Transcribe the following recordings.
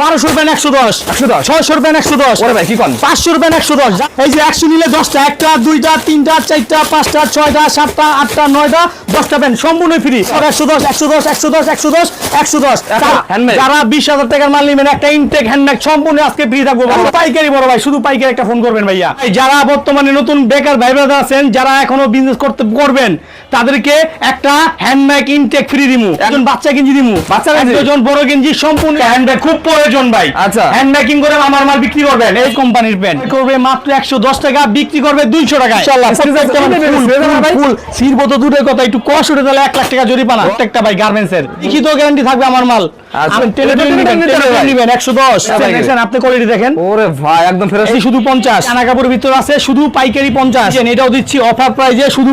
বারোশো একশো দশ? একশো দশ। ছয়শো একশো দশ? ওরে ভাই কি কন? পাঁচশো একশো দশ? এই যে একশো নিলে দশটা একটা দুইটা তিনটা চারটা পাঁচটা ছয়টা সাতটা আটটা নয়টা দশটা সম্পূর্ণ ফ্রি। একশো দশ একশো দশ একশো দশ একশো দশ একশো দশ। যারা বিশ হাজার টাকার মাল নেবেন একটা ইনটেক হ্যান্ডব্যাগ সম্পূর্ণ আজকে ফ্রি থাকব। পাইকারি বড় ভাই শুধু পাইকারি একটা ফোন করবেন ভাইয়া। এই যারা বর্তমানে নতুন বেকার ভাই ব্রাদার আছেন যারা এখনও বিজনেস করতে করবেন তাদেরকে একটা হ্যান্ডব্যাগ ইনটেক ফ্রি দিমু। একজন বাচ্চা গেঞ্জি দিমু। বাচ্চা একজন বড় গেঞ্জি সম্পূর্ণ হ্যান্ডব্যাগ খুব প্রয়োজন ভাই। আচ্ছা। হ্যান্ড মেকিং করে আমার মাল বিক্রি করবেন এই কোম্পানির পেন করবে মাত্র একশো দশ টাকা বিক্রি করবে দুইশো টাকা ইনশাআল্লাহ। ফুল সিরবো তো দূরের কথা একটু কষ উঠে তাহলে এক লাখ টাকা জরিমানা প্রত্যেকটা ভাই গার্মেন্টস এর। লিখিত গ্যারান্টি থাকবে আমার মাল। আচ্ছা। আপনি নিবেন, কোয়ালিটি দেখেন ওরে ভাই একদম ফেরত শুধু কাপড়ের ভিতর আছে শুধু পাইকারি পঞ্চাশ। এটাও দিচ্ছি অফার প্রাইজে শুধু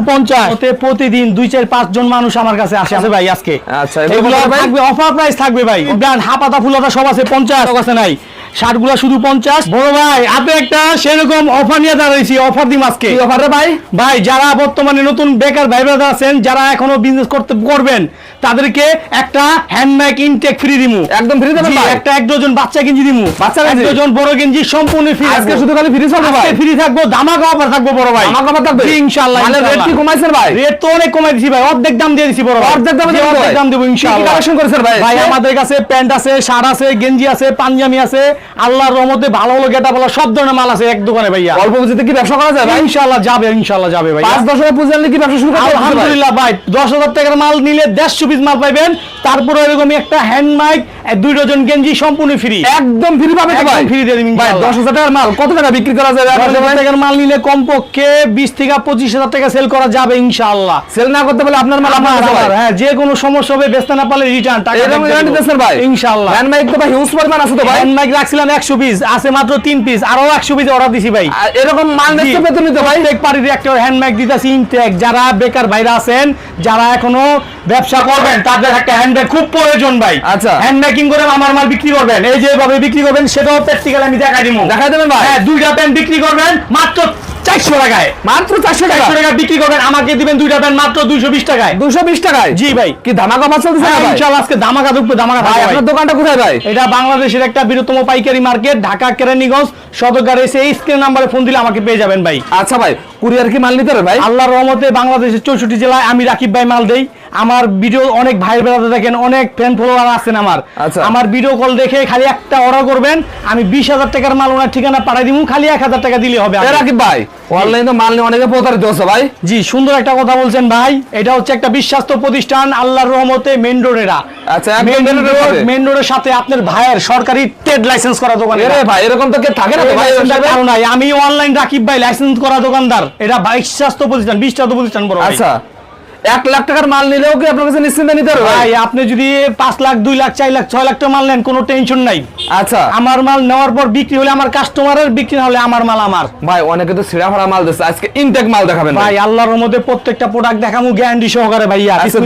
ওতে প্রতিদিন দুই চার পাঁচ জন মানুষ আমার কাছে আসে। ভাই আজকে। আচ্ছা, এগুলো ভাই? থাকবে অফার প্রাইস থাকবে ভাই। ব্র্যান্ড হাপাতা ফুলাতা সব আছে পঞ্চাশ। নাই। শার্টগুলো শুধু পঞ্চাশ। বড় ভাই আপনি একটা সেরকম অফার নিয়ে দাঁড়াইছি অফার দিম আজকে। অফার ভাই? ভাই যারা বর্তমানে নতুন বেকার ভাই ব্রাদার আছেন যারা এখনও বিজনেস করতে করবেন তাদেরকে একটা হ্যান্ডব্যাগ ইনটেক ফ্রি দিমু। একদম ফ্রি দেবেন ভাই? একটা এক ডজন বাচ্চা গেঞ্জি দিমু। বাচ্চা গেঞ্জি? ডজন বড় গেঞ্জি সম্পূর্ণ ফ্রি আজকে শুধু খালি ফ্রি চলবে ভাই? ফ্রি থাকব ধামাকা অফার থাকব বড় ভাই। কথা থাকবে? ইনশাআল্লাহ মানে রেট কি কমাইছেন ভাই? রেট তো অনেক কমাই দিছি ভাই অর্ধেক দাম দিয়ে দিছি বড় ভাই। অর্ধেক দামে দেবেন অর্ধেক দাম দেবো ইনশাআল্লাহ। কালেকশন করেছেন ভাই? ভাই আমাদের কাছে প্যান্ট আছে শার্ট আছে গেঞ্জি আছে পাঞ্জাবি আছে আল্লাহর রহমতে ভালো ভালো গেটা বলা সব ধরনের মাল আছে এক দোকানে ভাইয়া। অল্প পুঁজিতে কি ব্যবসা করা যায় ভাই? ইনশাআল্লাহ যাবে ইনশাআল্লাহ যাবে ভাই পাঁচ দশ হাজার পুঁজি আনলে কি ব্যবসা শুরু পারবেন আলহামদুলিল্লাহ ভাই দশ হাজার টাকার মাল নিলে দেড়শো পিস মাল পাইবেন। তারপরে এরকমই একটা হ্যান্ড মাইক দুই ডজন গেঞ্জি সম্পূর্ণ ফ্রি একদম ফ্রি পাবে তো ভাই। free দিয়ে দিবেন ভাই ইনশাআল্লাহ। দশ হাজার টাকার মাল কত টাকা বিক্রি করা যাবে? দশ হাজার টাকার মাল নিলে কমপক্ষে বিশ থেকে পঁচিশ হাজার টাকা সেল করা যাবে ইনশাআল্লাহ। সেল না করতে পারলে আপনার মাল আপনার আমার ভাই। হ্যাঁ যে কোনো সমস্যা হবে বেচতে না পারলে রিটার্ন টাকা এরকম গ্যারান্টি ভাই। ইনশাআল্লাহ। হ্যান্ড মাইক তো ভাই হিউজ পরিমাণ আছে তো ভাই। হ্যান্ড মাইক রাখছিলাম একশো পিস আছে মাত্র তিন পিস আরও একশো পিস অর্ডার দিছি ভাই। এরকম মাল নিতে বেতন নিতে ভাই। প্রত্যেক পার্টির একটা হ্যান্ড মাইক দিতেছি ইনটেক যারা বেকার ভাইরা আছেন যারা এখনও ব্যবসা করবেন তাদের একটা হ্যান্ড ব্যাগ খুব প্রয়োজন ভাই। আচ্ছা। হ্যান্ড মেকিং করে আমার মাল বিক্রি করবেন। এই যেভাবে বিক্রি করবেন সেটাও প্র্যাকটিক্যাল আমি দেখাই দিব। দেখাই দেবেন ভাই? হ্যাঁ দুইটা প্যান্ট বিক্রি করবেন মাত্র চারশো টাকায়। মাত্র চারশো টাকা? টাকা বিক্রি করবেন আমাকে দিবেন দুইটা প্যান্ট মাত্র দুইশো বিশ টাকায়। দুশো বিশ টাকায়? জি ভাই। কি ধামাকা মাছ চলতেছে না হ্যাঁ, আজকে ঢুকবে ভাই আপনার দোকানটা কোথায় ভাই? এটা বাংলাদেশের একটা বৃহত্তম পাইকারি মার্কেট ঢাকা কেরানীগঞ্জ সদরঘাট এসে এই স্ক্রিন নাম্বারে ফোন দিলে আমাকে পেয়ে যাবেন ভাই। আচ্ছা ভাই কুরিয়ার কি মাল নিতে ভাই? আল্লাহর রহমতে বাংলাদেশের চৌষট্টি জেলায় আমি রাকিব ভাই মাল দেই। আমার ভিডিও অনেক ভাই বেড়াতে দেখেন অনেক ফ্যান ফলোয়ার আছেন আমার। আচ্ছা। আমার ভিডিও কল দেখে খালি একটা অর্ডার করবেন আমি বিশ হাজার টাকার মাল ওনার ঠিকানা পাঠাই দিব খালি এক হাজার টাকা দিলে হবে রাকিব ভাই? অনলাইনে মাল নিয়ে অনেকে প্রতারিত হচ্ছে ভাই। জি সুন্দর একটা কথা বলছেন ভাই এটা হচ্ছে একটা বিশ্বাস্ত প্রতিষ্ঠান আল্লাহর রহমতে মেন রোডেরা আচ্ছা, মেন। রোডের সাথে আপনার ভাইয়ের সরকারি ট্রেড লাইসেন্স করা দোকান ভাই এরকম তো কে থাকে না ভাই নাই। আমি অনলাইন রাকিব ভাই লাইসেন্স করা দোকানদার। এটা বিশ্বাস্ত প্রতিষ্ঠান বিশ্বাস্ত প্রতিষ্ঠান বড় আচ্ছা। এক লাখ টাকার মাল নিলেও কি আপনার কাছে নিশ্চিন্তে নিতে হবে ভাই আপনি যদি পাঁচ লাখ দুই লাখ চার লাখ ছয় লাখ টাকা মাল নেন কোনো টেনশন নাই। আচ্ছা। আমার মাল নেওয়ার পর বিক্রি হলে আমার কাস্টমারের বিক্রি না হলে আমার মাল আমার। ভাই অনেকে তো ছিঁড়া ফাড়া মাল দিচ্ছে। আজকে ইনটেক মাল দেখাবেন ভাই আল্লাহর মধ্যে প্রত্যেকটা প্রোডাক্ট দেখামু গ্যারান্টি সহকারে ভাইয়া। আচ্ছা।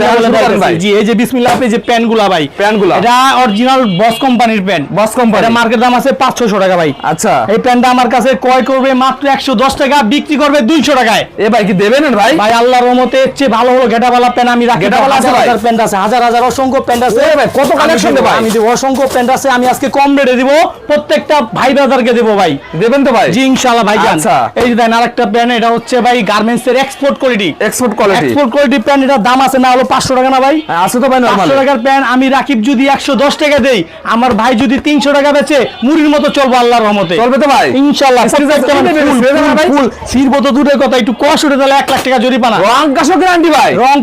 ভাই। জি এই যে বিসমিল্লাহ আপনি যে প্যানগুলা ভাই। Pan এটা অরিজিনাল বস কোম্পানির প্যান বস কোম্পানি এটা মার্কেট দাম আছে পাঁচশো টাকা ভাই। আচ্ছা। এই প্যানটা আমার কাছে ক্রয় করবে মাত্র একশো দশ টাকা বিক্রি করবে দুইশো টাকায়। এ ভাই কি দেবেন ভাই? ভাই আল্লাহর রহমতে চেয়ে ভালো হলো গেটাওয়ালা প্যান আমি রাখি হাজার প্যান্ট আছে হাজার হাজার অসংখ্য প্যান্ট আছে। কত আমি দেবো, আমি দেবো অসংখ্য প্যান্ট আছে আমি আজকে কম রেটে দিব প্রত্যেকটা ভাই ব্রাদারকে দেবো ভাই। দেবেন তো ভাই? জি ইনশাআল্লাহ ভাই আচ্ছা। এই যে দেন আরেকটা প্যান্ট এটা হচ্ছে ভাই গার্মেন্টস এর export quality export quality export quality pant এটার দাম আছে না হলো পাঁচশো টাকা না ভাই? আছে তো ভাই নরমাল পাঁচশো টাকার প্যান্ট আমি রাকিব যদি একশো দশ টাকা দেই আমার ভাই যদি তিনশো টাকা বেচে মুড়ির মতো চলবো আল্লাহর রহমতে। চলবে তো ভাই? ইনশাআল্লাহ ফুল, ফুল, দূরের কথা একটু কষ উঠে তাহলে এক লাখ টাকা জরিমানা। রং কাশো গ্যারান্টি ভাই। রং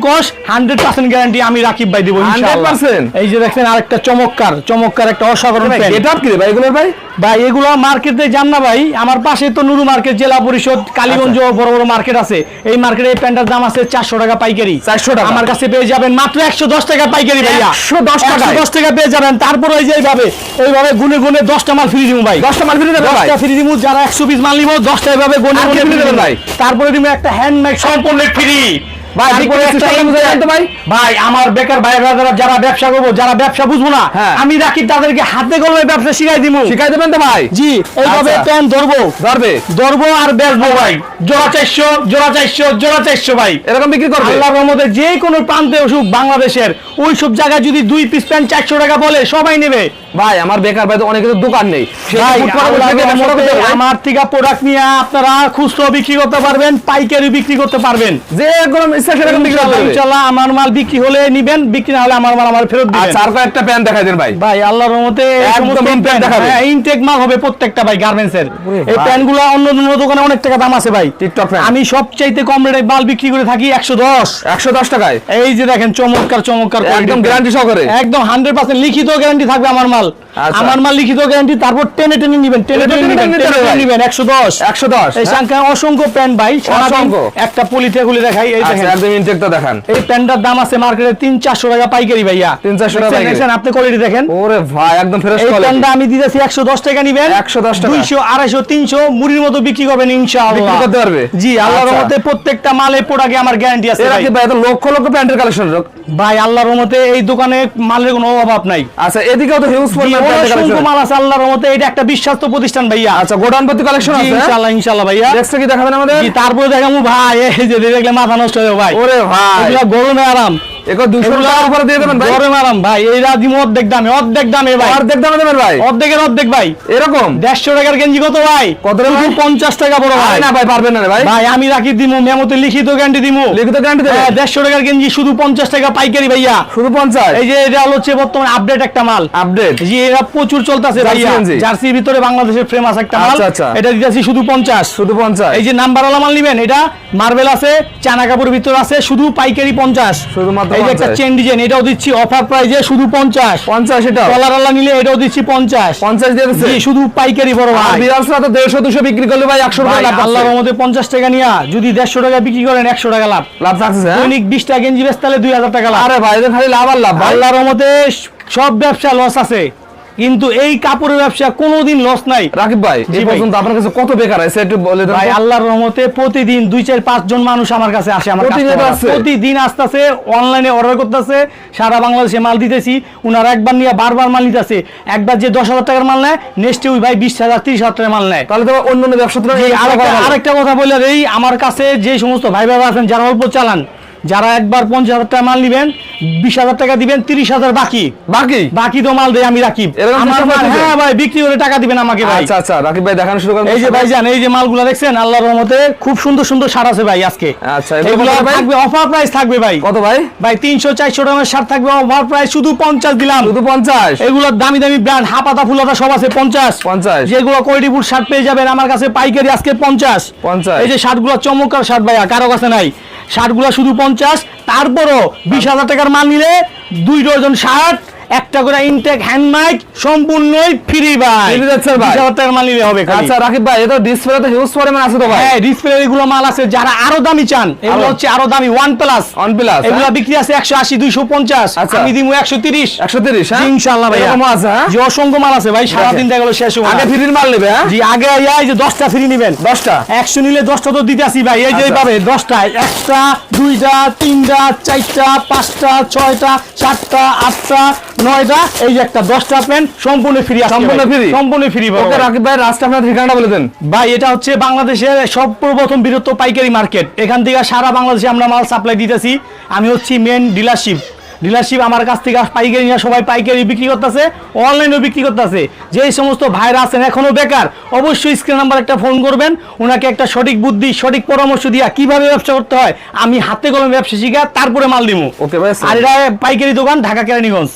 হান্ড্রেড পার্সেন্ট গ্যারান্টি আমি রাকিব ভাই দিব 100% এই যে দেখছেন আরেকটা চমৎকার চমৎকার একটা অসাধারণ প্যান্ট গেট কি ভাই এগুলোর ভাই? ভাই এগুলো মার্কেটে যান না ভাই আমার পাশে তো নুরু মার্কেট জেলা পরিষদ কালীগঞ্জ বড় বড় মার্কেট আছে। এই মার্কেটে এই প্যান্টের দাম আছে চারশো টাকা পাইকারি। 400 টাকা। আমার কাছে পেয়ে যাবেন মাত্র একশো দশ টাকা পাইকারি ভাইয়া। 110 টাকায়? দশ টাকা পেয়ে যাবেন। তারপর ওই যে এইভাবে এইভাবে গুনে গুনে দশটা মাল ফ্রি দিব ভাই। দশটা মাল ফ্রি দেবেন ভাই? দশটা ফ্রি দিব যারা একশো পিস মাল নিব দশটা এভাবে গুনে গুনে free দেবেন ভাই? তারপরে দিব একটা হ্যান্ড মেক সম্পূর্ণ ফ্রি ভাই, আমার বেকার যারা ব্যবসা করব যারা ব্যবসা বুঝব না হ্যাঁ। আমি রাখি তাদেরকে হাতে কলমে ব্যবসা শিখাই দিব শিখাই দেবেন তো ভাই? জি এইভাবে আচ্ছা। ধরবো। ধরবে? ধরবো আর বেচবো ভাই। জোড়া চারশো জোড়া চারশো জোড়া চারশো ভাই। এরকম বিক্রি করবে? আল্লাহ রহমতে যে কোনো প্রান্তে অসুখ বাংলাদেশের ওই সব জায়গায় যদি দুই পিস প্যান্ট চারশো টাকা বলে সবাই নেবে। ভাই আমার বেকার ভাই তো অনেকের তো দোকান নেই। আমার থেকে প্রোডাক্ট নিয়ে আপনারা খুচরো বিক্রি করতে পারবেন পাইকারি বিক্রি করতে পারবেন। যে কোনো ইচ্ছা সেরকম বিক্রি করতে ইনশাআল্লাহ, ইনশাআল্লাহ আমার মাল বিক্রি হলে নিবেন বিক্রি না হলে আমার মাল আমার ফেরত দিবেন। আচ্ছা আর কয়েকটা প্যান্ট দেখাই দেন ভাই। ভাই আল্লাহর রহমতে একদম intake দেখাবে। ইনটেক মাল হবে প্রত্যেকটা ভাই গার্মেন্টস এর। এই। প্যান্টগুলো অন্য অন্য দোকানে অনেক টাকা দাম আছে ভাই। টিকটক আমি সবচাইতে কম রেটে মাল বিক্রি করে থাকি একশো দশ। একশো দশ টাকায়? এই যে দেখেন চমৎকার চমৎকার একদম গ্যারান্টি সহকারে। একদম হান্ড্রেড পার্সেন্ট লিখিত গ্যারান্টি থাকবে আমার মাল। আচ্ছা। আমার মাল লিখিত গ্যারান্টি তারপর টেনে টেনে নিবেন টেনে টেনে নিবেন টেনে টেনে নিবেন একশো দশ একশো দশ এই সংখ্যা অসংখ্য প্যান্ট ভাই অসংখ্য। একটা পলিতে খুলে দেখাই এই আচ্ছা দেখেন একদম ইনটেকটা দেখান এই প্যান্টটার দাম আছে মার্কেটে তিন চারশো টাকা পাইকারি ভাইয়া 300 টাকা দেখছেন, পাইকারি। দেখছেন, আপনি কোয়ালিটি দেখেন ওরে ভাই একদম ফ্রেশ এই কোয়ালিটি প্যান্টটা আমি দিতেছি একশো দশ টাকা নিবেন 110 টাকা। দুইশো আড়াইশো তিনশো মুড়ির মতো বিক্রি করবেন ইনশাআল্লাহ বিক্রি করতে পারবে? জি আল্লাহর আচ্ছা। রহমতে প্রত্যেকটা মালে প্রোডাক্টে আমার গ্যারান্টি আছে এরা। কি ভাই এত লক্ষ লক্ষ প্যান্টের কালেকশন ভাই আল্লাহর রহমতে এই দোকানে মালের কোনো অভাব নাই আচ্ছা এদিকেও তো হিউজ মাল আছে আল্লাহর রহমতে এটা একটা বিশ্বাস্ত প্রতিষ্ঠান ভাইয়া। আচ্ছা কালেকশন জি, আছে? ইনশাআল্লাহ ইনশাআল্লাহ ভাইয়া। নেক্সট কি দেখাবেন আমাদের? তারপরে দেখামু ভাই এই যে দেখলে মাথা নষ্ট হয়ে ভাই। ওরে ভাই। গরমে আরাম। এগুলো 200 এগুলা টাকার উপরে দিয়ে দেবেন ভাই। গরমে আরাম ভাই। এই রাজিম অর্ধেক দামে অর্ধেক দামে ভাই। অর্ধেক দামে দেবেন ভাই। অর্ধেকের অর্ধেক ভাই। এরকম? দেড়শো টাকার গেঞ্জি কত ভাই? কত রে ভাই? শুধু পঞ্চাশ টাকা বড় ভাই। না ভাই পারবেন না ভাই। ভাই আমি রাখি দিমু মেমোতে লিখিত গ্যারান্টি দিমু। লিখিত গ্যারান্টি দেবেন? হ্যাঁ টাকার গেঞ্জি শুধু পঞ্চাশ টাকা পাইকারি ভাইয়া। শুধু 50 এই যে এটা হচ্ছে বর্তমানে আপডেট একটা মাল। আপডেট জি এরা প্রচুর চলতেছে ভাইয়া। জার্সির ভিতরে বাংলাদেশের ফেমাস একটা মাল। আচ্ছা, আচ্ছা। এটা দিতেছি শুধু পঞ্চাশ। শুধু 50 এই যে নাম্বার ওয়ালা মাল নিবেন এটা মার্বেল আছে চানা কাপড়ের ভিতর আছে শুধু পাইকারি পঞ্চাশ। শুধুমাত্র এই যে একটা চেন ডিজাইন এটাও দিচ্ছি অফার প্রাইজে শুধু পঞ্চাশ। 50 এটা কলার আলা নিলে এটাও দিচ্ছি পঞ্চাশ। 50 দিয়ে দিচ্ছে? শুধু পাইকারি বড় ভাই। বিরাজরা তো 150 200 বিক্রি করলে ভাই 100 টাকা লাভ আল্লাহর আল্লাহ মধ্যে পঞ্চাশ টাকা নিয়া যদি দেড়শো টাকা বিক্রি করেন একশো টাকা লাভ। লাভ থাকছে হ্যাঁ? দৈনিক বিশ টাকা গেঞ্জি বেচতে তাহলে দুই হাজার টাকা লাভ। আরে ভাই এটা খালি লাভ আর লাভ আল্লাহর রহমতে সব ব্যবসা লস আছে। কিন্তু এই কাপড়ের ব্যবসা কোনোদিন লস নাই। রাকিব ভাই এই পর্যন্ত আপনার কাছে কত বেকার আছে একটু বলে দেন ভাই আল্লাহর রহমতে প্রতিদিন দুই চার পাঁচ জন মানুষ আমার কাছে আসে আমার প্রতিদিন প্রতিদিন আসতেছে অনলাইনে অর্ডার করতেছে সারা বাংলাদেশে মাল দিতেছি উনারা একবার নিয়ে বারবার মাল নিতেছে। একবার যে দশ হাজার টাকার মাল নেয় নেক্সটে ওই ভাই বিশ হাজার ত্রিশ হাজার টাকার মাল নেয়। তাহলে তো অন্য ব্যবসা। আরেকটা কথা বলে। এই আমার কাছে যে সমস্ত ভাই ভাই আছেন যারা অল্প চালান যারা একবার পঞ্চাশ হাজার টাকা মাল নিবেন বিশ হাজার টাকা দিবেন তিরিশ হাজার বাকি। বাকি? বাকি তো মাল দেয় আমি রাখি আমার মাল হ্যাঁ ভাই বিক্রি করে টাকা দিবেন আমাকে ভাই। আচ্ছা আচ্ছা রাকিব ভাই দেখানো শুরু করেন। এই যে ভাই জান এই যে মালগুলো দেখছেন আল্লাহর রহমতে খুব সুন্দর সুন্দর শার্ট আছে ভাই আজকে। আচ্ছা, এগুলো? থাকবে অফার প্রাইস থাকবে ভাই। কত ভাই? ভাই তিনশো চারশো টাকার শার্ট থাকবে অফার প্রাইস শুধু পঞ্চাশ দিলাম। শুধু 50 এগুলোর দামি দামি ব্র্যান্ড হাপাতা ফুলাতা সব আছে পঞ্চাশ। 50 যেগুলো ফুল শার্ট পেয়ে যাবেন আমার কাছে পাইকারি আজকে পঞ্চাশ। 50 এই যে শার্টগুলো চমৎকার শার্ট ভাইয়া কারও কাছে নাই। শার্টগুলো শুধু পঞ্চাশ তারপরও বিশ হাজার টাকার মাল নিলে দুই ডজন শার্ট একটা করে ইনটেক হ্যান্ড মাইক সম্পূর্ণই ফ্রি ভাই। Free যাচ্ছে ভাই। বিশ হাজার টাকার মাল নিলে হবে খালি। আচ্ছা রাকিব ভাই এটা ডিসপ্লে তো হিউজ পরিমাণ আছে তো ভাই? হ্যাঁ ডিসপ্লে এগুলো মাল আছে যারা আরও দামি চান এগুলো হচ্ছে আরও দামি ওয়ান প্লাস অন প্লাস এগুলো বিক্রি আছে একশো আশি দুইশো পঞ্চাশ আচ্ছা। আমি একশো তিরিশ। 130 হ্যাঁ? ইনশাল্লাহ ভাইয়া। এরকমও আছে হ্যাঁ? যে অসংখ্য মাল আছে ভাই সারাদিন দেখা গেলো শেষ হবে আগে না। ফ্রির মাল নেবে হ্যাঁ? জি আগে এই যে দশটা ফ্রি নিবেন। 10টা একশো নিলে দশটা তো দিতে আসি ভাই এই যে আচ্ছা। এইভাবে দশটা একটা দুইটা তিনটা চারটা পাঁচটা ছয়টা সাতটা আটটা নয়টা এই যে একটা দশটা প্যান্ট সম্পূর্ণ ফ্রি সম্পূর্ণ free? সম্পূর্ণ ফ্রি ওকে রাকিব ভাই রাস্তা আপনার ঠিকানাটা বলে দেন। ভাই এটা হচ্ছে বাংলাদেশের সর্বপ্রথম পাইকারি মার্কেট এখান থেকে সারা বাংলাদেশে আমরা মাল সাপ্লাই দিতেছি। আমি হচ্ছি মেন ডিলারশিপ ডিলারশিপ আমার কাছ থেকে পাইকারি নিয়ে সবাই পাইকারি বিক্রি করতেছে অনলাইনেও বিক্রি করতেছে। যেই সমস্ত ভাইরা আছেন এখনও বেকার অবশ্যই স্ক্রিন নাম্বার একটা ফোন করবেন। ওনাকে একটা সঠিক বুদ্ধি সঠিক পরামর্শ দিয়া কীভাবে ব্যবসা করতে হয় আমি হাতে কলমে ব্যবসা শিখা তারপরে মাল দিব ওকে আর এটা পাইকারি দোকান ঢাকা কেরানীগঞ্জ।